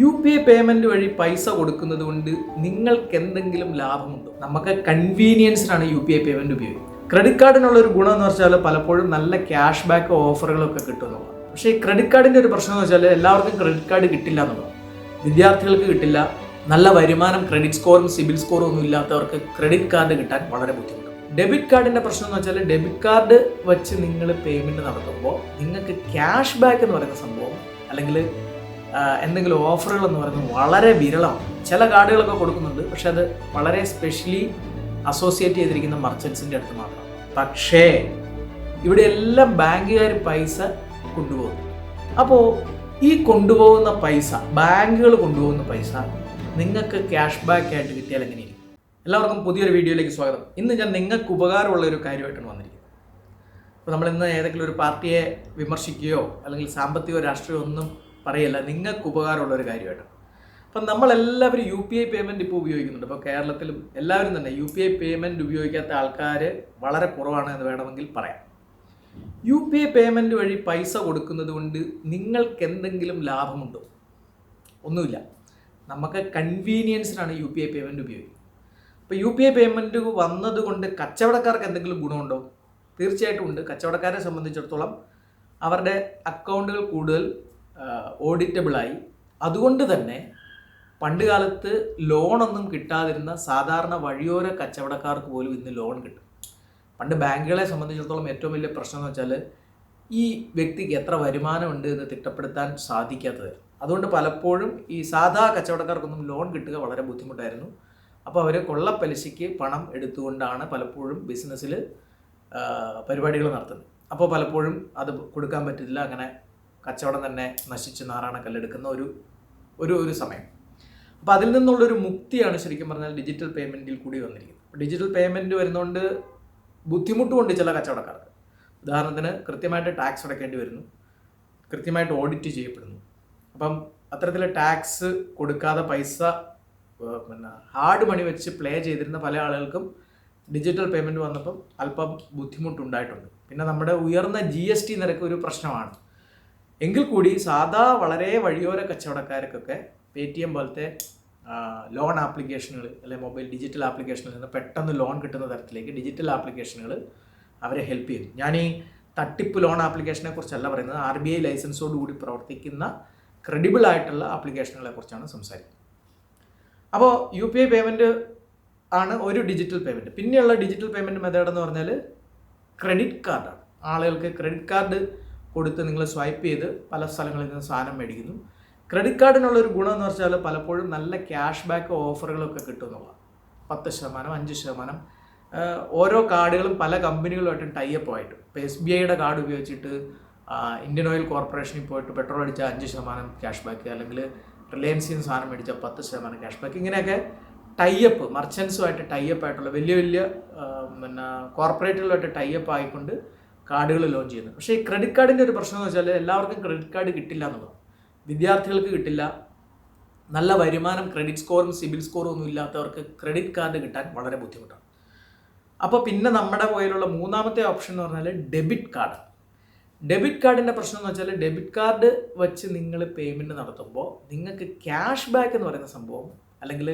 U P I payment വഴി പൈസ കൊടുക്കുന്നത് കൊണ്ട് നിങ്ങൾക്ക് എന്തെങ്കിലും ലാഭമുണ്ടോ? നമുക്ക് കൺവീനിയൻസിനാണ് യു പി ഐ പേയ്മെന്റ് ഉപയോഗിക്കുന്നത്. ക്രെഡിറ്റ് കാർഡിനുള്ള ഒരു ഗുണം എന്ന് വെച്ചാൽ പലപ്പോഴും നല്ല ക്യാഷ് ബാക്ക് ഓഫറുകളൊക്കെ കിട്ടുന്നതാണ്. പക്ഷേ ക്രെഡിറ്റ് കാർഡിന്റെ ഒരു പ്രശ്നം എന്ന് വെച്ചാൽ എല്ലാവർക്കും ക്രെഡിറ്റ് കാർഡ് കിട്ടില്ല എന്നുള്ളതാണ് വിദ്യാർത്ഥികൾക്ക് കിട്ടില്ല നല്ല വരുമാനം ക്രെഡിറ്റ് സ്കോറും സിബിൽ സ്കോറും ഒന്നും ഇല്ലാത്തവർക്ക് ക്രെഡിറ്റ് കാർഡ് കിട്ടാൻ വളരെ ബുദ്ധിമുട്ടാണ്. ഡെബിറ്റ് കാർഡിന്റെ പ്രശ്നം എന്ന് വെച്ചാൽ ഡെബിറ്റ് കാർഡ് വെച്ച് നിങ്ങൾ പേയ്മെന്റ് നടത്തുമ്പോൾ നിങ്ങൾക്ക് ക്യാഷ് ബാക്ക് എന്ന് പറയുന്ന സംഭവം അല്ലെങ്കിൽ എന്തെങ്കിലും ഓഫറുകൾ എന്ന് പറയുന്നത് വളരെ വിരളമാണ്. ചില കാർഡുകളൊക്കെ കൊടുക്കുന്നുണ്ട് പക്ഷെ അത് വളരെ സ്പെഷ്യലി അസോസിയേറ്റ് ചെയ്തിരിക്കുന്ന മർച്ചൻസിന്റെ അടുത്ത് മാത്രം. പക്ഷേ ഇവിടെ എല്ലാം ബാങ്കുകാർ പൈസ കൊണ്ടുപോകും. അപ്പോൾ ഈ കൊണ്ടുപോകുന്ന പൈസ ബാങ്കുകൾ കൊണ്ടുപോകുന്ന പൈസ നിങ്ങൾക്ക് ക്യാഷ് ബാക്ക് ആയിട്ട് കിട്ടിയാൽ എങ്ങനെയിരിക്കും എല്ലാവർക്കും പുതിയൊരു വീഡിയോയിലേക്ക് സ്വാഗതം. ഇന്ന് ഞാൻ നിങ്ങൾക്ക് ഉപകാരമുള്ള ഒരു കാര്യമായിട്ടാണ് വന്നിരിക്കുന്നത്. അപ്പോൾ നമ്മൾ ഇന്ന് ഏതെങ്കിലും ഒരു പാർട്ടിയെ വിമർശിക്കുകയോ അല്ലെങ്കിൽ സാമ്പത്തികമോ രാഷ്ട്രീയമോ ഒന്നും പറയല്ല നിങ്ങൾക്ക് ഉപകാരമുള്ള ഒരു കാര്യമായിട്ട്. അപ്പം നമ്മളെല്ലാവരും യു പി ഐ പേയ്മെന്റ് ഇപ്പോൾ ഉപയോഗിക്കുന്നുണ്ട്. ഇപ്പോൾ കേരളത്തിലും എല്ലാവരും തന്നെ യു പി ഐ പേയ്മെന്റ് ഉപയോഗിക്കാത്ത ആൾക്കാർ വളരെ കുറവാണ് എന്ന് വേണമെങ്കിൽ പറയാം. യു പി ഐ പേയ്മെന്റ് വഴി പൈസ കൊടുക്കുന്നത് കൊണ്ട് നിങ്ങൾക്ക് എന്തെങ്കിലും ലാഭമുണ്ടോ? ഒന്നുമില്ല. നമുക്ക് കൺവീനിയൻസിനാണ് യു പി ഐ പേയ്മെന്റ് ഉപയോഗിക്കുന്നത്. അപ്പോൾ യു പി ഐ പേയ്മെന്റ് വന്നതുകൊണ്ട് കച്ചവടക്കാർക്ക് എന്തെങ്കിലും ഗുണമുണ്ടോ? തീർച്ചയായിട്ടും ഉണ്ട്. കച്ചവടക്കാരെ സംബന്ധിച്ചിടത്തോളം അവരുടെ അക്കൗണ്ടുകൾ കൂടുതൽ ഓഡിറ്റബിളായി അതുകൊണ്ട് തന്നെ പണ്ട് കാലത്ത് ലോണൊന്നും കിട്ടാതിരുന്ന സാധാരണ വഴിയോര കച്ചവടക്കാർക്ക് പോലും ഇന്ന് ലോൺ കിട്ടും. പണ്ട് ബാങ്കുകളെ സംബന്ധിച്ചിടത്തോളം ഏറ്റവും വലിയ പ്രശ്നം എന്ന് വെച്ചാൽ ഈ വ്യക്തിക്ക് എത്ര വരുമാനമുണ്ട് എന്ന് തിട്ടപ്പെടുത്താൻ സാധിക്കാത്തത്. അതുകൊണ്ട് പലപ്പോഴും ഈ സാധാ കച്ചവടക്കാർക്കൊന്നും ലോൺ കിട്ടുക വളരെ ബുദ്ധിമുട്ടായിരുന്നു. അപ്പോൾ അവർ കൊള്ളപ്പലിശയ്ക്ക് പണം എടുത്തുകൊണ്ടാണ് പലപ്പോഴും ബിസിനസ്സിൽ പരിപാടികൾ നടത്തുന്നത്. അപ്പോൾ പലപ്പോഴും അത് കൊടുക്കാൻ പറ്റില്ല അങ്ങനെ കച്ചവടം തന്നെ നശിച്ച് നാറാണ കല്ലെടുക്കുന്ന ഒരു ഒരു ഒരു സമയം. അപ്പോൾ അതിൽ നിന്നുള്ളൊരു മുക്തിയാണ് ശരിക്കും പറഞ്ഞാൽ ഡിജിറ്റൽ പേയ്മെന്റിൽ കൂടി വന്നിരിക്കുന്നത്. ഡിജിറ്റൽ പേയ്മെന്റ് വരുന്നതുകൊണ്ട് ബുദ്ധിമുട്ടുമുണ്ട് ചില കച്ചവടക്കാർക്ക്. ഉദാഹരണത്തിന് കൃത്യമായിട്ട് ടാക്സ് അടയ്ക്കേണ്ടി വരുന്നു. കൃത്യമായിട്ട് ഓഡിറ്റ് ചെയ്യപ്പെടുന്നു. അപ്പം അത്തരത്തിലെ ടാക്സ് കൊടുക്കാതെ പൈസ പിന്നെ ഹാർഡ് മണി വെച്ച് പ്ലേ ചെയ്തിരുന്ന പല ആളുകൾക്കും ഡിജിറ്റൽ പേയ്മെന്റ് വന്നപ്പം അല്പം ബുദ്ധിമുട്ടുണ്ടായിട്ടുണ്ട്. പിന്നെ നമ്മുടെ ഉയർന്ന ജി എസ് ടി നിരക്ക് ഒരു പ്രശ്നമാണ്. എങ്കിൽ കൂടി സാധാ വളരെ വഴിയോര കച്ചവടക്കാർക്കൊക്കെ പേ ടി എം പോലത്തെ ലോൺ ആപ്ലിക്കേഷനുകൾ അല്ലെ മൊബൈൽ ഡിജിറ്റൽ ആപ്ലിക്കേഷനിൽ നിന്ന് പെട്ടെന്ന് ലോൺ കിട്ടുന്ന തരത്തിലേക്ക് ഡിജിറ്റൽ ആപ്ലിക്കേഷനുകൾ അവരെ ഹെൽപ്പ് ചെയ്യും ഞാൻ ഈ തട്ടിപ്പ് ലോൺ ആപ്ലിക്കേഷനെ കുറിച്ചല്ല പറയുന്നത് ആർ ബി ഐ ലൈസൻസോട് കൂടി പ്രവർത്തിക്കുന്ന ക്രെഡിബിൾ ആയിട്ടുള്ള ആപ്ലിക്കേഷനുകളെ കുറിച്ചാണ് സംസാരിക്കുന്നത്. അപ്പോൾ യു പി ഐ പേയ്മെന്റ് ആണ് ഒരു ഡിജിറ്റൽ പേയ്മെന്റ് പിന്നെയുള്ള ഡിജിറ്റൽ പേയ്മെന്റ് മെത്തേഡ് എന്ന് പറഞ്ഞാൽ ക്രെഡിറ്റ് കാർഡാണ് ആളുകൾക്ക് ക്രെഡിറ്റ് കാർഡ് കൊടുത്ത് നിങ്ങൾ സ്വൈപ്പ് ചെയ്ത് പല സ്ഥലങ്ങളിൽ നിന്ന് സാധനം മേടിക്കുന്നു. ക്രെഡിറ്റ് കാർഡിനുള്ള ഒരു ഗുണം എന്ന് വെച്ചാൽ പലപ്പോഴും നല്ല ക്യാഷ് ബാക്ക് ഓഫറുകളൊക്കെ കിട്ടുന്നുള്ളൂ പത്ത് ശതമാനം അഞ്ച് ശതമാനം ഓരോ കാർഡുകളും പല കമ്പനികളുമായിട്ടും ടൈപ്പ് ആയിട്ട്. ഇപ്പോൾ എസ് ബി ഐയുടെ കാർഡ് ഉപയോഗിച്ചിട്ട് ഇന്ത്യൻ ഓയിൽ കോർപ്പറേഷനിൽ പോയിട്ട് പെട്രോൾ അടിച്ചാൽ അഞ്ച് ശതമാനം ക്യാഷ് ബാക്ക് അല്ലെങ്കിൽ റിലയൻസിൽ നിന്ന് സാധനം മേടിച്ചാൽ പത്ത് ശതമാനം ക്യാഷ് ബാക്ക്. ഇങ്ങനെയൊക്കെ ടൈപ്പ് മർച്ചൻസുമായിട്ട് ടൈപ്പ് ആയിട്ടുള്ള വലിയ വലിയ പിന്നെ കോർപ്പറേറ്റുകളുമായിട്ട് ടൈപ്പ് ആയിക്കൊണ്ട് കാർഡുകൾ ലോഞ്ച് ചെയ്യുന്നത് പക്ഷേ ഈ ക്രെഡിറ്റ് കാർഡിന്റെ ഒരു പ്രശ്നം എന്ന് വെച്ചാൽ എല്ലാവർക്കും ക്രെഡിറ്റ് കാർഡ് കിട്ടില്ല എന്നുള്ളതാണ് വിദ്യാർത്ഥികൾക്ക് കിട്ടില്ല. നല്ല വരുമാനം ക്രെഡിറ്റ് സ്കോറും സിബിൽ സ്കോറും ഒന്നും ഇല്ലാത്തവർക്ക് ക്രെഡിറ്റ് കാർഡ് കിട്ടാൻ വളരെ ബുദ്ധിമുട്ടാണ്. അപ്പോൾ പിന്നെ നമ്മുടെ പോയിലുള്ള മൂന്നാമത്തെ ഓപ്ഷൻ എന്ന് പറഞ്ഞാൽ ഡെബിറ്റ് കാർഡ് ഡെബിറ്റ് കാർഡിന്റെ പ്രശ്നം എന്ന് വെച്ചാൽ ഡെബിറ്റ് കാർഡ് വെച്ച് നിങ്ങൾ പേയ്മെന്റ് നടത്തുമ്പോൾ നിങ്ങൾക്ക് ക്യാഷ് ബാക്ക് എന്ന് പറയുന്ന സംഭവം അല്ലെങ്കിൽ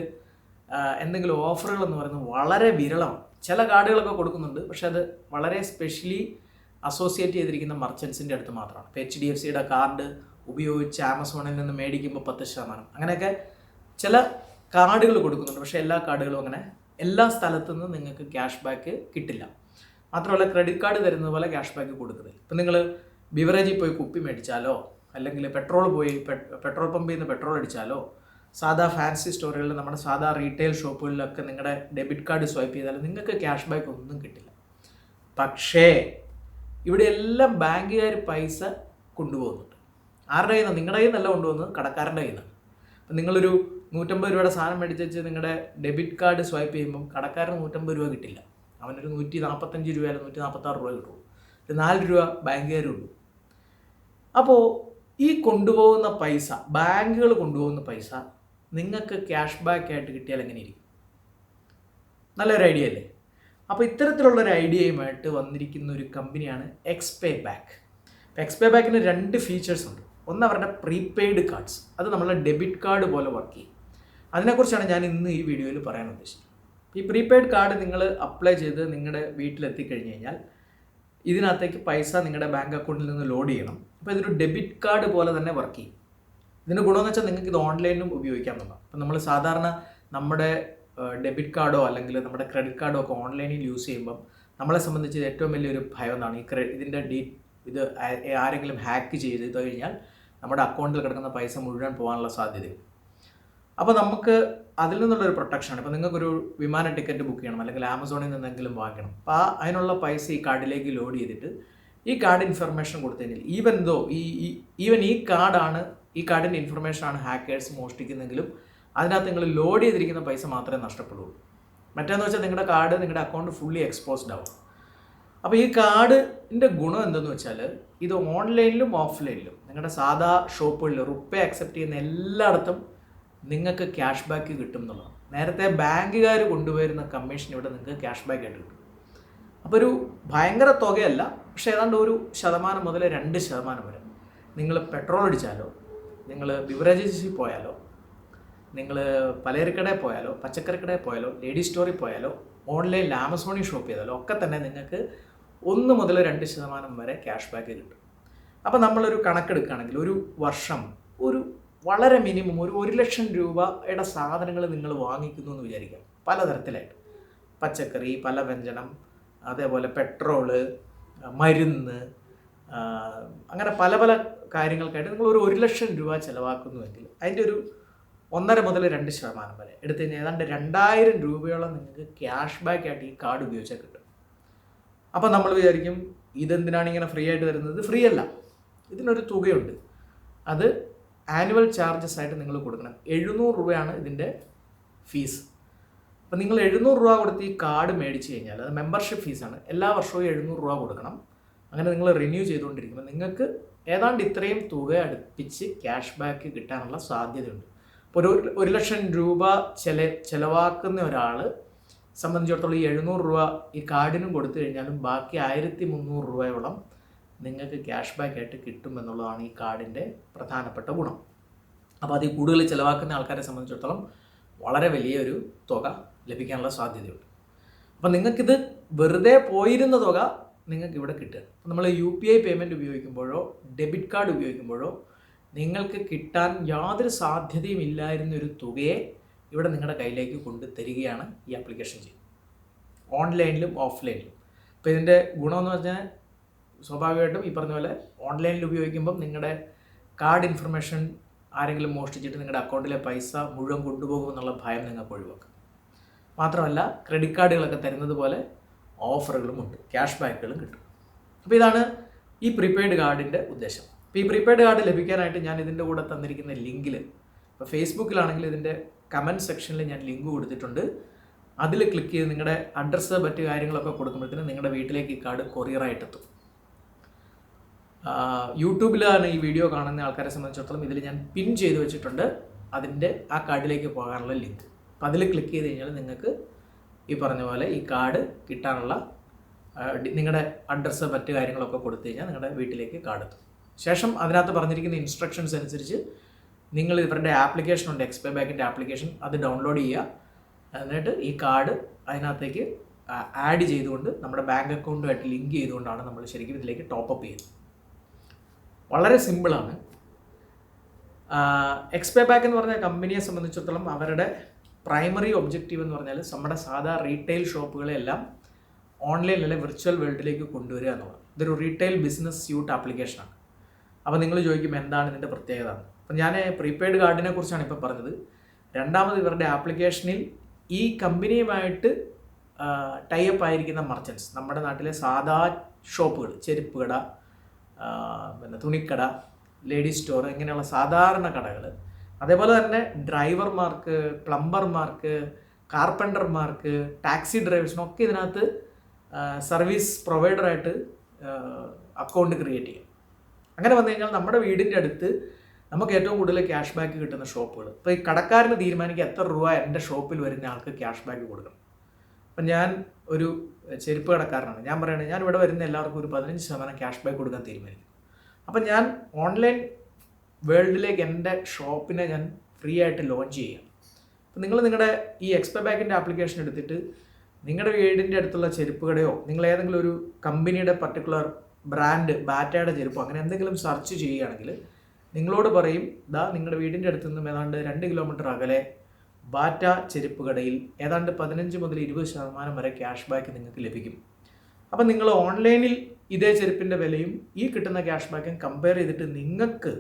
എന്തെങ്കിലും ഓഫറുകൾ എന്ന് പറയുന്നത് വളരെ വിരളമാണ്. ചില കാർഡുകളൊക്കെ കൊടുക്കുന്നുണ്ട് പക്ഷേ അത് വളരെ സ്പെഷ്യലി അസോസിയേറ്റ് ചെയ്തിരിക്കുന്ന മർച്ചൻസിന്റെ അടുത്ത് മാത്രമാണ്. ഇപ്പോൾ എച്ച് ഡി എഫ് സിയുടെ കാർഡ് ഉപയോഗിച്ച് ആമസോണിൽ നിന്ന് മേടിക്കുമ്പോൾ പത്ത് ശതമാനം. അങ്ങനെയൊക്കെ ചില കാർഡുകൾ കൊടുക്കുന്നുണ്ട്. പക്ഷേ എല്ലാ കാർഡുകളും അങ്ങനെ എല്ലാ സ്ഥലത്തു നിന്നും നിങ്ങൾക്ക് ക്യാഷ് ബാക്ക് കിട്ടില്ല. മാത്രമല്ല ക്രെഡിറ്റ് കാർഡ് തരുന്നത് പോലെ ക്യാഷ് ബാക്ക് കൊടുക്കുന്നില്ല. ഇപ്പം നിങ്ങൾ ബിവറേജിൽ പോയി കുപ്പി മേടിച്ചാലോ? അല്ലെങ്കിൽ പെട്രോൾ പോയി പെട്രോൾ പമ്പിൽ നിന്ന് പെട്രോൾ അടിച്ചാലോ? സാധാ ഫാൻസി സ്റ്റോറുകളിൽ നമ്മുടെ സാധാ റീറ്റെയിൽ ഷോപ്പുകളിലൊക്കെ നിങ്ങളുടെ ഡെബിറ്റ് കാർഡ് സ്വൈപ്പ് ചെയ്താൽ നിങ്ങൾക്ക് ക്യാഷ് ബാക്ക് ഒന്നും കിട്ടില്ല. പക്ഷേ ഇവിടെ എല്ലാം ബാങ്കുകാർ പൈസ കൊണ്ടുപോകുന്നുണ്ട്. ആരുടെ കയ്യിൽ നിന്ന് നിങ്ങളുടെ കയ്യിൽ നിന്നല്ല കൊണ്ടുപോകുന്നത് കടക്കാരന്റെ കയ്യിൽ നിന്നാണ് അപ്പം നിങ്ങളൊരു നൂറ്റമ്പത് രൂപയുടെ സാധനം മേടിച്ച് വെച്ച് നിങ്ങളുടെ ഡെബിറ്റ് കാർഡ് സ്വൈപ്പ് ചെയ്യുമ്പം കടക്കാരന് നൂറ്റമ്പത് രൂപ കിട്ടില്ല. അവനൊരു നൂറ്റി നാൽപ്പത്തഞ്ച് രൂപ അല്ലെങ്കിൽ നൂറ്റി നാൽപ്പത്താറ് രൂപ കിട്ടുള്ളൂ. ഒരു നാല് രൂപ ബാങ്കുകാരുള്ളൂ അപ്പോൾ ഈ കൊണ്ടുപോകുന്ന പൈസ ബാങ്കുകൾ കൊണ്ടുപോകുന്ന പൈസ നിങ്ങൾക്ക് ക്യാഷ് ബാക്ക് ആയിട്ട് കിട്ടിയാൽ എങ്ങനെയിരിക്കും നല്ലൊരു ഐഡിയ അല്ലേ? അപ്പോൾ ഇത്തരത്തിലുള്ള ഒരു ഐഡിയയുമായിട്ട് വന്നിരിക്കുന്ന ഒരു കമ്പനിയാണ് എക്സ്പേ ബാക്ക് എക്സ്പേ ബാക്കിന് രണ്ട് ഫീച്ചേഴ്സ് ഉണ്ട്. ഒന്ന് അവരുടെ പ്രീപെയ്ഡ് കാർഡ്സ് അത് നമ്മളെ ഡെബിറ്റ് കാർഡ് പോലെ വർക്ക് ചെയ്യും. അതിനെക്കുറിച്ചാണ് ഞാൻ ഇന്ന് ഈ വീഡിയോയിൽ പറയാൻ ഉദ്ദേശിച്ചത് ഈ പ്രീപെയ്ഡ് കാർഡ് നിങ്ങൾ അപ്ലൈ ചെയ്ത് നിങ്ങളുടെ വീട്ടിലെത്തിക്കഴിഞ്ഞ് കഴിഞ്ഞാൽ ഇതിനകത്തേക്ക് പൈസ നിങ്ങളുടെ ബാങ്ക് അക്കൗണ്ടിൽ നിന്ന് ലോഡ് ചെയ്യണം. അപ്പോൾ ഇതൊരു ഡെബിറ്റ് കാർഡ് പോലെ തന്നെ വർക്ക് ചെയ്യും. ഇതിന്റെ ഗുണമെന്ന് വെച്ചാൽ നിങ്ങൾക്ക് ഇത് ഓൺലൈനിലും ഉപയോഗിക്കാവുന്നതാണ് അപ്പം നമ്മൾ സാധാരണ നമ്മുടെ ഡെബിറ്റ് കാർഡോ അല്ലെങ്കിൽ നമ്മുടെ ക്രെഡിറ്റ് കാർഡോ ഒക്കെ ഓൺലൈനിൽ യൂസ് ചെയ്യുമ്പം നമ്മളെ സംബന്ധിച്ച് ഏറ്റവും വലിയൊരു ഭയം എന്താണ്? ഈ ക്രെ ഇതിന്റെ ഡീ ഇത് ആരെങ്കിലും ഹാക്ക് ചെയ്ത് കഴിഞ്ഞാൽ നമ്മുടെ അക്കൗണ്ടിൽ കിടക്കുന്ന പൈസ മുഴുവൻ പോകാനുള്ള സാധ്യതയുണ്ട് അപ്പോൾ നമുക്ക് അതിൽ നിന്നുള്ളൊരു പ്രൊട്ടക്ഷനാണ് ഇപ്പോൾ നിങ്ങൾക്കൊരു വിമാന ടിക്കറ്റ് ബുക്ക് ചെയ്യണം അല്ലെങ്കിൽ ആമസോണിൽ നിന്നെങ്കിലും വാങ്ങണം. അപ്പോൾ ആ അതിനുള്ള പൈസ ഈ കാർഡിലേക്ക് ലോഡ് ചെയ്തിട്ട് ഈ കാർഡ് ഇൻഫർമേഷൻ കൊടുത്തു കഴിഞ്ഞാൽ ഈവൻ ദോ ഈ ഈവൻ ഈ കാർഡാണ് ഈ കാർഡിന്റെ ഇൻഫർമേഷനാണ് ഹാക്കേഴ്സ് മോഷ്ടിക്കുന്നെങ്കിലും അതിനകത്ത് നിങ്ങൾ ലോഡ് ചെയ്തിരിക്കുന്ന പൈസ മാത്രമേ നഷ്ടപ്പെടുള്ളൂ. മറ്റേന്ന് വെച്ചാൽ നിങ്ങളുടെ കാർഡ് നിങ്ങളുടെ അക്കൗണ്ട് ഫുള്ളി എക്സ്പോസ്ഡ് ആവും. അപ്പോൾ ഈ കാർഡിന്റെ ഗുണം എന്തെന്ന് വെച്ചാൽ ഇത് ഓൺലൈനിലും ഓഫ്ലൈനിലും നിങ്ങളുടെ സാധാ ഷോപ്പുകളിൽ റുപ്പേ അക്സെപ്റ്റ് ചെയ്യുന്ന എല്ലായിടത്തും നിങ്ങൾക്ക് ക്യാഷ് ബാക്ക് കിട്ടും എന്നുള്ളതാണ്. നേരത്തെ ബാങ്കുകാർ കൊണ്ടുവരുന്ന കമ്മീഷൻ ഇവിടെ നിങ്ങൾക്ക് ക്യാഷ് ബാക്ക് ആയിട്ട് കിട്ടും. അപ്പോൾ ഒരു ഭയങ്കര തുകയല്ല പക്ഷേ ഏതാണ്ട് ഒരു ശതമാനം മുതൽ രണ്ട് ശതമാനം വരെ. നിങ്ങൾ പെട്രോൾ അടിച്ചാലോ നിങ്ങൾ ബിവറേജസിൽ പോയാലോ നിങ്ങൾ പലചരക്കടയിൽ പോയാലോ പച്ചക്കറിക്കടയിൽ പോയാലോ ലേഡി സ്റ്റോറിൽ പോയാലോ ഓൺലൈനിൽ ആമസോണിൽ ഷോപ്പ് ചെയ്താലോ ഒക്കെ തന്നെ നിങ്ങൾക്ക് ഒന്ന് മുതൽ രണ്ട് ശതമാനം വരെ ക്യാഷ് ബാക്ക് കിട്ടും. അപ്പോൾ നമ്മളൊരു കണക്കെടുക്കുകയാണെങ്കിൽ ഒരു വർഷം ഒരു വളരെ മിനിമം ഒരു ഒരു ലക്ഷം രൂപയുടെ സാധനങ്ങൾ നിങ്ങൾ വാങ്ങിക്കുന്നു എന്ന് വിചാരിക്കാം. പലതരത്തിലായിട്ട്. പച്ചക്കറി പല വ്യഞ്ജനം അതേപോലെ പെട്രോൾ മരുന്ന് അങ്ങനെ പല പല കാര്യങ്ങൾക്കായിട്ട് നിങ്ങൾ ഒരു ഒരു ലക്ഷം രൂപ ചിലവാക്കുന്നുവെങ്കിൽ അതിന്റെ ഒരു ഒന്നര മുതൽ രണ്ട് ശതമാനം വരെ. എടുത്തു കഴിഞ്ഞാൽ ഏതാണ്ട് രണ്ടായിരം രൂപയോളം നിങ്ങൾക്ക് ക്യാഷ് ബാക്ക് ആയിട്ട് ഈ കാർഡ് ഉപയോഗിച്ചാൽ കിട്ടും. അപ്പം നമ്മൾ വിചാരിക്കും ഇതെന്തിനാണ് ഇങ്ങനെ ഫ്രീ ആയിട്ട് തരുന്നത്? ഫ്രീ അല്ല. ഇതിനൊരു തുകയുണ്ട്. അത് ആനുവൽ ചാർജസ് ആയിട്ട് നിങ്ങൾ കൊടുക്കണം. എഴുന്നൂറ് രൂപയാണ് ഇതിന്റെ ഫീസ് അപ്പം നിങ്ങൾ എഴുന്നൂറ് രൂപ കൊടുത്ത് ഈ കാർഡ് മേടിച്ച് കഴിഞ്ഞാൽ അത് മെമ്പർഷിപ്പ് ഫീസാണ് എല്ലാ വർഷവും എഴുന്നൂറ് രൂപ കൊടുക്കണം. അങ്ങനെ നിങ്ങൾ റിന്യൂ ചെയ്തുകൊണ്ടിരിക്കുമ്പോൾ നിങ്ങൾക്ക് ഏതാണ്ട് ഇത്രയും തുക അടുപ്പിച്ച് ക്യാഷ് ബാക്ക് കിട്ടാനുള്ള സാധ്യതയുണ്ട്. അപ്പോൾ ഒരു ഒരു ലക്ഷം രൂപ ചില ചിലവാക്കുന്ന ഒരാൾ സംബന്ധിച്ചിടത്തോളം ഈ എഴുന്നൂറ് രൂപ ഈ കാർഡിനും കൊടുത്തു കഴിഞ്ഞാലും ബാക്കി ആയിരത്തി മുന്നൂറ് രൂപയോളം നിങ്ങൾക്ക് ക്യാഷ് ബാക്ക് ആയിട്ട് കിട്ടുമെന്നുള്ളതാണ് ഈ കാർഡിന്റെ പ്രധാനപ്പെട്ട ഗുണം. അപ്പോൾ അതിൽ കൂടുതൽ ചിലവാക്കുന്ന ആൾക്കാരെ സംബന്ധിച്ചിടത്തോളം വളരെ വലിയൊരു തുക ലഭിക്കാനുള്ള സാധ്യതയുണ്ട്. അപ്പോൾ നിങ്ങൾക്കിത് വെറുതെ പോയിരുന്ന തുക നിങ്ങൾക്ക് ഇവിടെ കിട്ടുക. നമ്മൾ യു പി ഐ പേയ്മെന്റ് ഉപയോഗിക്കുമ്പോഴോ ഡെബിറ്റ് കാർഡ് ഉപയോഗിക്കുമ്പോഴോ നിങ്ങൾക്ക് കിട്ടാൻ യാതൊരു സാധ്യതയും ഇല്ലായിരുന്ന ഒരു തുകയെ ഇവിടെ നിങ്ങളുടെ കയ്യിലേക്ക് കൊണ്ട് തരികയാണ് ഈ ആപ്ലിക്കേഷൻ ചെയ്യുന്നത്. ഓൺലൈനിലും ഓഫ്ലൈനിലും. അപ്പോൾ ഇതിന്റെ ഗുണമെന്ന് പറഞ്ഞാൽ സ്വാഭാവികമായിട്ടും ഈ പറഞ്ഞ പോലെ ഓൺലൈനിൽ ഉപയോഗിക്കുമ്പം നിങ്ങളുടെ കാർഡ് ഇൻഫർമേഷൻ ആരെങ്കിലും മോഷ്ടിച്ചിട്ട് നിങ്ങളുടെ അക്കൗണ്ടിലെ പൈസ മുഴുവൻ കൊണ്ടുപോകുമെന്നുള്ള ഭയം നിങ്ങൾക്ക് ഒഴിവാക്കാം. മാത്രമല്ല ക്രെഡിറ്റ് കാർഡുകളൊക്കെ തരുന്നത് പോലെ ഓഫറുകളുമുണ്ട് ക്യാഷ് ബാക്കുകളും കിട്ടും. അപ്പോൾ ഇതാണ് ഈ പ്രീപെയ്ഡ് കാർഡിന്റെ ഉദ്ദേശം. അപ്പോൾ ഈ പ്രീപെയ്ഡ് കാർഡ് ലഭിക്കാനായിട്ട് ഞാൻ ഇതിന്റെ കൂടെ തന്നിരിക്കുന്ന ലിങ്കിൽ ഇപ്പോൾ ഫേസ്ബുക്കിലാണെങ്കിൽ ഇതിന്റെ കമന്റ് സെക്ഷനിൽ ഞാൻ ലിങ്ക് കൊടുത്തിട്ടുണ്ട്. അതിൽ ക്ലിക്ക് ചെയ്ത് നിങ്ങളുടെ അഡ്രസ്സ് മറ്റു കാര്യങ്ങളൊക്കെ കൊടുക്കുമ്പോഴത്തേനും നിങ്ങളുടെ വീട്ടിലേക്ക് ഈ കാർഡ് കൊറിയറായിട്ട് എത്തും. യൂട്യൂബിലാണ് ഈ വീഡിയോ കാണുന്ന ആൾക്കാരെ സംബന്ധിച്ചിടത്തോളം ഇതിൽ ഞാൻ പിൻ ചെയ്ത് വെച്ചിട്ടുണ്ട് അതിന്റെ ആ കാർഡിലേക്ക് പോകാനുള്ള ലിങ്ക് അപ്പം അതിൽ ക്ലിക്ക് ചെയ്ത് കഴിഞ്ഞാൽ നിങ്ങൾക്ക് ഈ പറഞ്ഞ പോലെ ഈ കാർഡ് കിട്ടാനുള്ള നിങ്ങളുടെ അഡ്രസ്സ് മറ്റു കാര്യങ്ങളൊക്കെ കൊടുത്തു കഴിഞ്ഞാൽ നിങ്ങളുടെ വീട്ടിലേക്ക് കാർഡ് എത്തും. ശേഷം അതിനകത്ത് പറഞ്ഞിരിക്കുന്ന ഇൻസ്ട്രക്ഷൻസ് അനുസരിച്ച് നിങ്ങൾ ഇവരുടെ ആപ്ലിക്കേഷൻ ഉണ്ട് എക്സ്പേ ബാങ്കിന്റെ ആപ്ലിക്കേഷൻ അത് ഡൗൺലോഡ് ചെയ്യുക. എന്നിട്ട് ഈ കാർഡ് അതിനകത്തേക്ക് ആഡ് ചെയ്തുകൊണ്ട് നമ്മുടെ ബാങ്ക് അക്കൗണ്ടുമായിട്ട് ലിങ്ക് ചെയ്തുകൊണ്ടാണ് നമ്മൾ ശരിക്കും ഇതിലേക്ക് ടോപ്പ് അപ്പ് ചെയ്യുന്നത്. വളരെ സിമ്പിളാണ് എക്സ്പേ ബാങ്ക് എന്ന് പറഞ്ഞ കമ്പനിയെ സംബന്ധിച്ചിടത്തോളം അവരുടെ പ്രൈമറി ഒബ്ജക്റ്റീവ് എന്ന് പറഞ്ഞാൽ നമ്മുടെ സാധാ റീറ്റെയിൽ ഷോപ്പുകളെല്ലാം ഓൺലൈനിലെ വിർച്വൽ വേൾഡിലേക്ക് കൊണ്ടുവരിക എന്നുള്ളത് ഇതൊരു റീറ്റെയിൽ ബിസിനസ് സ്യൂട്ട് ആപ്ലിക്കേഷനാണ് അപ്പോൾ നിങ്ങൾ ചോദിക്കും എന്താണ് ഇതിന്റെ പ്രത്യേകത? അപ്പം ഞാൻ പ്രീപെയ്ഡ് കാർഡിനെ കുറിച്ചാണ് ഇപ്പോൾ പറഞ്ഞത്. രണ്ടാമത് ഇവരുടെ ആപ്ലിക്കേഷനിൽ ഈ കമ്പനിയുമായിട്ട് ടൈപ്പ് ആയിരിക്കുന്ന മർച്ചൻസ് നമ്മുടെ നാട്ടിലെ സാധാ ഷോപ്പുകൾ ചെരുപ്പ് കട പിന്നെ തുണിക്കട ലേഡീസ് സ്റ്റോർ ഇങ്ങനെയുള്ള സാധാരണ കടകൾ. അതേപോലെ തന്നെ ഡ്രൈവർമാർക്ക് പ്ലംബർമാർക്ക് കാർപ്പന്റർമാർക്ക് ടാക്സി ഡ്രൈവേഴ്സിനൊക്കെ ഇതിനകത്ത് സർവീസ് പ്രൊവൈഡറായിട്ട് അക്കൗണ്ട് ക്രിയേറ്റ് ചെയ്യും. അങ്ങനെ വന്നു കഴിഞ്ഞാൽ നമ്മുടെ വീടിന്റെ അടുത്ത് നമുക്ക് ഏറ്റവും കൂടുതൽ ക്യാഷ് ബാക്ക് കിട്ടുന്ന ഷോപ്പുകൾ ഇപ്പോൾ ഈ കടക്കാരന് തീരുമാനിക്കുക എത്ര രൂപ എന്റെ ഷോപ്പിൽ വരുന്ന ആൾക്ക് ക്യാഷ് ബാക്ക് കൊടുക്കണം? അപ്പം ഞാൻ ഒരു ചെരുപ്പ് കടക്കാരനാണ്. ഞാൻ പറയുന്നത് ഞാൻ ഇവിടെ വരുന്ന എല്ലാവർക്കും ഒരു പതിനഞ്ച് ശതമാനം ക്യാഷ് ബാക്ക് കൊടുക്കാൻ തീരുമാനിക്കും. അപ്പം ഞാൻ ഓൺലൈൻ വേൾഡിലേക്ക് എന്റെ ഷോപ്പിനെ ഞാൻ ഫ്രീ ആയിട്ട് ലോഞ്ച് ചെയ്യാം. അപ്പം നിങ്ങൾ നിങ്ങളുടെ ഈ എക്സ്പെ ബാക്കിന്റെ ആപ്ലിക്കേഷൻ എടുത്തിട്ട് നിങ്ങളുടെ വീടിന്റെ അടുത്തുള്ള ചെരുപ്പ് കടയോ നിങ്ങൾ ഏതെങ്കിലും ഒരു കമ്പനിയുടെ പർട്ടിക്കുലർ ബ്രാൻഡ് ബാറ്റയുടെ ചെരുപ്പോ അങ്ങനെ എന്തെങ്കിലും സെർച്ച് ചെയ്യുകയാണെങ്കിൽ നിങ്ങളോട് പറയും ദാ നിങ്ങളുടെ വീടിന്റെ അടുത്ത് നിന്നും ഏതാണ്ട് രണ്ട് കിലോമീറ്റർ അകലെ ബാറ്റ ചെരുപ്പ് കടയിൽ ഏതാണ്ട് പതിനഞ്ച് മുതൽ ഇരുപത് ശതമാനം വരെ ക്യാഷ് ബാക്ക് നിങ്ങൾക്ക് ലഭിക്കും. അപ്പം നിങ്ങൾ ഓൺലൈനിൽ ഇതേ ചെരുപ്പിന്റെ വിലയും ഈ കിട്ടുന്ന ക്യാഷ് ബാക്കും കമ്പയർ ചെയ്തിട്ട് നിങ്ങൾക്ക്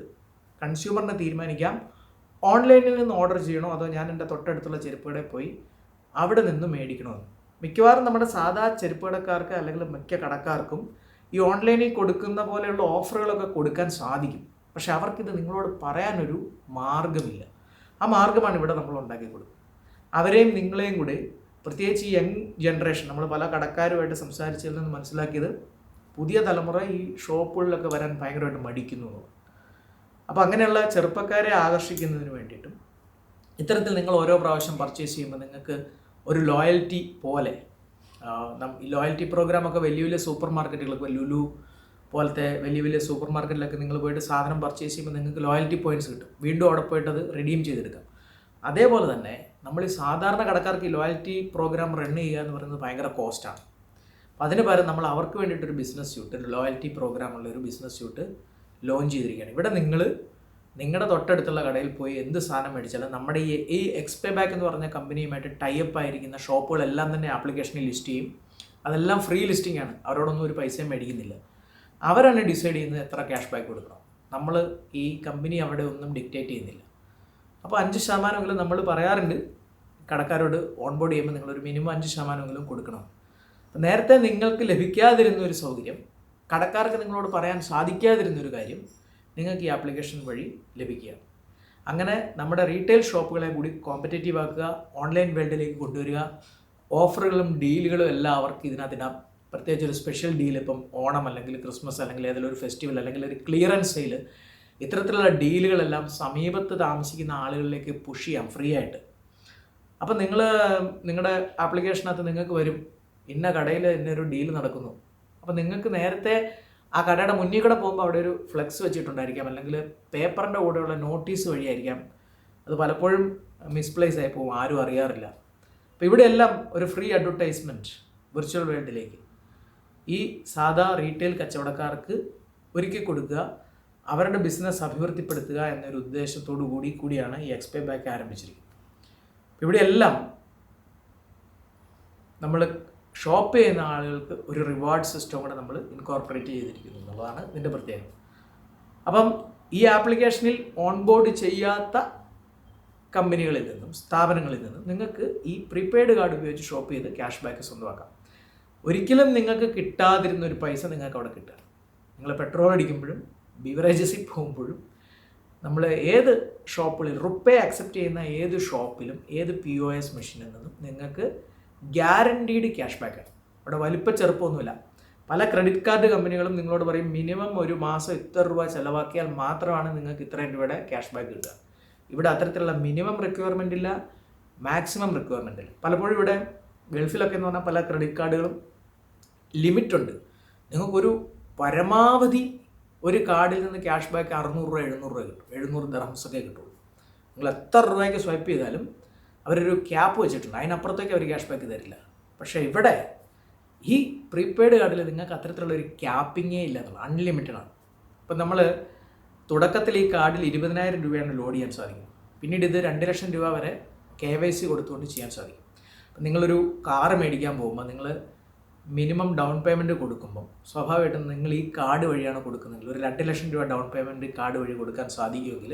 കൺസ്യൂമറിനെ തീരുമാനിക്കാം. ഓൺലൈനിൽ നിന്ന് ഓർഡർ ചെയ്യണോ അതോ ഞാൻ എന്റെ തൊട്ടടുത്തുള്ള കടയിൽ പോയി അവിടെ നിന്ന് മേടിക്കണമെന്ന് മിക്കവാറും നമ്മുടെ സാധാ ചെരുപ്പ് കടക്കാർക്ക് അല്ലെങ്കിൽ മിക്ക കടക്കാർക്കും ഈ ഓൺലൈനിൽ കൊടുക്കുന്ന പോലെയുള്ള ഓഫറുകളൊക്കെ കൊടുക്കാൻ സാധിക്കും. പക്ഷെ അവർക്കിത് നിങ്ങളോട് പറയാനൊരു മാർഗമില്ല ആ മാർഗമാണ് ഇവിടെ നമ്മൾ ഉണ്ടാക്കി കൊടുക്കുന്നത്. അവരെയും നിങ്ങളെയും കൂടെ പ്രത്യേകിച്ച് ഈ യങ് ജനറേഷൻ നമ്മൾ പല കടക്കാരുമായിട്ട് സംസാരിച്ചതിൽ നിന്ന് മനസ്സിലാക്കിയത് പുതിയ തലമുറ ഈ ഷോപ്പുകളിലൊക്കെ വരാൻ ഭയങ്കരമായിട്ട് മടിക്കുന്നു. അപ്പോൾ അങ്ങനെയുള്ള ചെറുപ്പക്കാരെ ആകർഷിക്കുന്നതിന് വേണ്ടിയിട്ടും ഇത്തരത്തിൽ നിങ്ങൾ ഓരോ പ്രാവശ്യം പർച്ചേസ് ചെയ്യുമ്പോൾ നിങ്ങൾക്ക് ഒരു ലോയൽറ്റി പോലെ ആ, പ്രോഗ്രാം ഒക്കെ ലോയൽറ്റി വലിയ വലിയ സൂപ്പർ മാർക്കറ്റുകളൊക്കെ ലുലു പോലത്തെ വലിയ വലിയ സൂപ്പർ മാർക്കറ്റിലൊക്കെ നിങ്ങൾ പോയിട്ട് സാധനം പർച്ചേസ് ചെയ്യുമ്പോൾ നിങ്ങൾക്ക് ലോയൽറ്റി പോയിന്റ്സ് കിട്ടും. വീണ്ടും അവിടെ പോയിട്ട് അത് റിഡീം ചെയ്തെടുക്കാം. അതേപോലെ തന്നെ നമ്മൾ ഈ സാധാരണ കടക്കാർക്ക് ഈ ലോയൽറ്റി പ്രോഗ്രാം റൺ ചെയ്യുക എന്ന് പറയുന്നത് ഭയങ്കര കോസ്റ്റാണ് അപ്പം അതിന് പകരം നമ്മൾ അവർക്ക് വേണ്ടിയിട്ടൊരു ബിസിനസ് സ്യൂട്ട് ലോയൽറ്റി പ്രോഗ്രാം ഉള്ള ഒരു ബിസിനസ് സ്യൂട്ട് ലോഞ്ച് ചെയ്തിരിക്കുകയാണ്. ഇവിടെ നിങ്ങൾ നിങ്ങളുടെ തൊട്ടടുത്തുള്ള കടയിൽ പോയി എന്ത് സാധനം മേടിച്ചാലും നമ്മുടെ ഈ ഈ എക്സ്പേ ബാക്ക് എന്ന് പറഞ്ഞ കമ്പനിയുമായിട്ട് ടൈപ്പ് ആയിരിക്കുന്ന ഷോപ്പുകളെല്ലാം തന്നെ ആപ്ലിക്കേഷനിൽ ലിസ്റ്റ് ചെയ്യും. അതെല്ലാം ഫ്രീ ലിസ്റ്റിംഗ് ആണ്. അവരോടൊന്നും ഒരു പൈസയും മേടിക്കുന്നില്ല. അവരാണ് ഡിസൈഡ് ചെയ്യുന്നത് എത്ര ക്യാഷ് ബാക്ക് കൊടുക്കണം. നമ്മൾ ഈ കമ്പനി അവിടെ ഒന്നും ഡിക്റ്റേറ്റ് ചെയ്യുന്നില്ല. അപ്പോൾ അഞ്ച് ശതമാനമെങ്കിലും നമ്മൾ പറയാറുണ്ട്. കടക്കാരോട് ഓൺബോർഡ് ചെയ്യുമ്പോൾ നിങ്ങളൊരു മിനിമം അഞ്ച് ശതമാനമെങ്കിലും കൊടുക്കണം. നേരത്തെ നിങ്ങൾക്ക് ലഭിക്കാതിരുന്ന ഒരു സൗകര്യം കടക്കാർക്ക് നിങ്ങളോട് പറയാൻ സാധിക്കാതിരുന്ന ഒരു കാര്യം നിങ്ങൾക്ക് ഈ ആപ്ലിക്കേഷൻ വഴി ലഭിക്കുക. അങ്ങനെ നമ്മുടെ റീറ്റെയിൽ ഷോപ്പുകളെ കൂടി കോമ്പറ്റേറ്റീവ് ആക്കുക ഓൺലൈൻ വേൾഡിലേക്ക് കൊണ്ടുവരിക ഓഫറുകളും ഡീലുകളും എല്ലാം അവർക്ക് ഇതിനകത്തിനാ പ്രത്യേകിച്ച് ഒരു സ്പെഷ്യൽ ഡീൽ ഇപ്പം ഓണം അല്ലെങ്കിൽ ക്രിസ്മസ് അല്ലെങ്കിൽ ഏതെങ്കിലും ഒരു ഫെസ്റ്റിവൽ അല്ലെങ്കിൽ ഒരു ക്ലിയറൻസ് സെയിൽ ഇത്തരത്തിലുള്ള ഡീലുകളെല്ലാം സമീപത്ത് താമസിക്കുന്ന ആളുകളിലേക്ക് പുഷ് ചെയ്യാം ഫ്രീ ആയിട്ട്. അപ്പം നിങ്ങൾ നിങ്ങളുടെ ആപ്ലിക്കേഷനകത്ത് നിങ്ങൾക്ക് വരും. ഇന്ന കടയിൽ ഇന്നൊരു ഡീൽ നടക്കുന്നു. അപ്പം നിങ്ങൾക്ക് നേരത്തെ ആ കടയുടെ മുന്നിൽ കൂടെ പോകുമ്പോൾ അവിടെ ഒരു ഫ്ലെക്സ് വെച്ചിട്ടുണ്ടായിരിക്കാം. അല്ലെങ്കിൽ പേപ്പറിന്റെ കൂടെയുള്ള നോട്ടീസ് വഴിയായിരിക്കാം. അത് പലപ്പോഴും മിസ്പ്ലേസ് ആയി പോകും. ആരും അറിയാറില്ല. അപ്പോൾ ഇവിടെയെല്ലാം ഒരു ഫ്രീ അഡ്വർടൈസ്മെന്റ് വിർച്വൽ വേൾഡിലേക്ക് ഈ സാധാ റീറ്റെയിൽ കച്ചവടക്കാർക്ക് ഒരുക്കി കൊടുക്കുക അവരുടെ ബിസിനസ് അഭിവൃദ്ധിപ്പെടുത്തുക എന്നൊരു ഉദ്ദേശത്തോടു കൂടി കൂടിയാണ് ഈ എക്സ്പേ ബാക്ക് ആരംഭിച്ചിരിക്കുന്നത്. ഇവിടെയെല്ലാം നമ്മൾ ഷോപ്പ് ചെയ്യുന്ന ആളുകൾക്ക് ഒരു റിവാർഡ് സിസ്റ്റം കൂടെ നമ്മൾ ഇൻകോർപ്പറേറ്റ് ചെയ്തിരിക്കുന്നു എന്നുള്ളതാണ് ഇതിന്റെ പ്രത്യേകത. അപ്പം ഈ ആപ്ലിക്കേഷനിൽ ഓൺബോർഡ് ചെയ്യാത്ത കമ്പനികളിൽ നിന്നും സ്ഥാപനങ്ങളിൽ നിന്നും നിങ്ങൾക്ക് ഈ പ്രീപെയ്ഡ് കാർഡ് ഉപയോഗിച്ച് ഷോപ്പ് ചെയ്ത് ക്യാഷ് ബാക്ക് സ്വന്തമാക്കാം. ഒരിക്കലും നിങ്ങൾക്ക് കിട്ടാതിരുന്ന ഒരു പൈസ നിങ്ങൾക്ക് അവിടെ കിട്ടുക. നിങ്ങൾ പെട്രോൾ അടിക്കുമ്പോഴും ബിവറേജസിൽ പോകുമ്പോഴും നമ്മൾ ഏത് ഷോപ്പുകളിൽ റുപ്പേ അക്സെപ്റ്റ് ചെയ്യുന്ന ഏത് ഷോപ്പിലും ഏത് പി ഒ എസ് മെഷീനിൽ നിന്നും നിങ്ങൾക്ക് ഗ്യാരണ്ടീഡ് ക്യാഷ് ബാക്ക് അവിടെ വലിപ്പ ചെറുപ്പമൊന്നുമില്ല. പല ക്രെഡിറ്റ് കാർഡ് കമ്പനികളും നിങ്ങളോട് പറയും മിനിമം ഒരു മാസം ഇത്ര രൂപ ചിലവാക്കിയാൽ മാത്രമാണ് നിങ്ങൾക്ക് ഇത്രയും രൂപയുടെ ക്യാഷ് ബാക്ക് കിട്ടുക. ഇവിടെ അത്തരത്തിലുള്ള മിനിമം റിക്വയർമെന്റ് ഇല്ല മാക്സിമം റിക്വയർമെന്റ് ഇല്ല. പലപ്പോഴും ഇവിടെ ഗൾഫിലൊക്കെ എന്ന് പറഞ്ഞാൽ പല ക്രെഡിറ്റ് കാർഡുകളും ലിമിറ്റുണ്ട് നിങ്ങൾക്കൊരു പരമാവധി ഒരു കാർഡിൽ നിന്ന് ക്യാഷ് ബാക്ക് അറുന്നൂറ് രൂപ എഴുന്നൂറ് രൂപ കിട്ടും. എഴുന്നൂറ് ദർഹംസൊക്കെ കിട്ടുള്ളൂ. നിങ്ങൾ എത്ര രൂപയ്ക്ക് സ്വൈപ്പ് ചെയ്താലും അവരൊരു ക്യാപ്പ് വെച്ചിട്ടുണ്ട്. അതിനപ്പുറത്തേക്ക് അവർ ക്യാഷ് ബാക്ക് തരില്ല. പക്ഷേ ഇവിടെ ഈ പ്രീപെയ്ഡ് കാർഡിൽ നിങ്ങൾക്ക് അത്തരത്തിലുള്ള ഒരു ക്യാപ്പിങ്ങേ ഇല്ല എന്നുള്ളത് അൺലിമിറ്റഡ് ആണ്. ഇപ്പം നമ്മൾ തുടക്കത്തിൽ ഈ കാർഡിൽ ഇരുപതിനായിരം രൂപയാണ് ലോഡ് ചെയ്യാൻ സാധിക്കും. പിന്നീട് ഇത് രണ്ട് ലക്ഷം രൂപ വരെ കെ വൈ സി കൊടുത്തുകൊണ്ട് ചെയ്യാൻ സാധിക്കും. അപ്പം നിങ്ങളൊരു കാറ് മേടിക്കാൻ പോകുമ്പോൾ നിങ്ങൾ മിനിമം ഡൗൺ പേയ്മെന്റ് കൊടുക്കുമ്പോൾ സ്വാഭാവികമായിട്ടും നിങ്ങൾ ഈ കാർഡ് വഴിയാണ് കൊടുക്കുന്നതെങ്കിൽ ഒരു രണ്ട് ലക്ഷം രൂപ ഡൗൺ പേയ്മെന്റ് കാർഡ് വഴി കൊടുക്കാൻ സാധിക്കുമെങ്കിൽ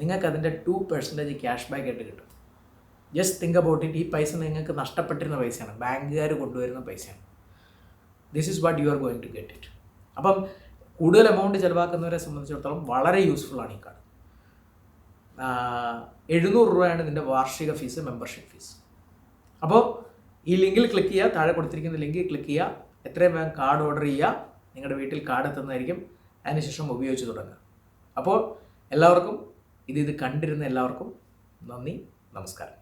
നിങ്ങൾക്ക് അതിന്റെ ടു പെർസെന്റേജ് ക്യാഷ് ബാക്ക് ആയിട്ട് കിട്ടും. ജസ്റ്റ് തിങ്ക് അബൌട്ട് ഇറ്റ് ഈ പൈസ നിങ്ങൾക്ക് നഷ്ടപ്പെട്ടിരുന്ന പൈസയാണ്. ബാങ്കുകാർ കൊണ്ടുവരുന്ന പൈസയാണ്. This is what you are going to get it അപ്പം കൂടുതൽ എമൗണ്ട് ചിലവാക്കുന്നവരെ സംബന്ധിച്ചിടത്തോളം വളരെ യൂസ്ഫുൾ ആണ് ഈ കാർഡ് എഴുന്നൂറ് രൂപയാണ് ഇതിന്റെ വാർഷിക ഫീസ് മെമ്പർഷിപ്പ് ഫീസ് അപ്പോൾ ഈ ലിങ്കിൽ ക്ലിക്ക് ചെയ്യുക താഴെ കൊടുത്തിരിക്കുന്ന ലിങ്കിൽ ക്ലിക്ക് ചെയ്യുക എത്രയും വേഗം കാർഡ് ഓർഡർ ചെയ്യുക നിങ്ങളുടെ വീട്ടിൽ കാർഡ് എത്തുന്നതായിരിക്കും. അതിനുശേഷം ഉപയോഗിച്ച് തുടങ്ങുക. അപ്പോൾ എല്ലാവർക്കും ഇത് ഇത് കണ്ടിരുന്ന എല്ലാവർക്കും നന്ദി നമസ്കാരം.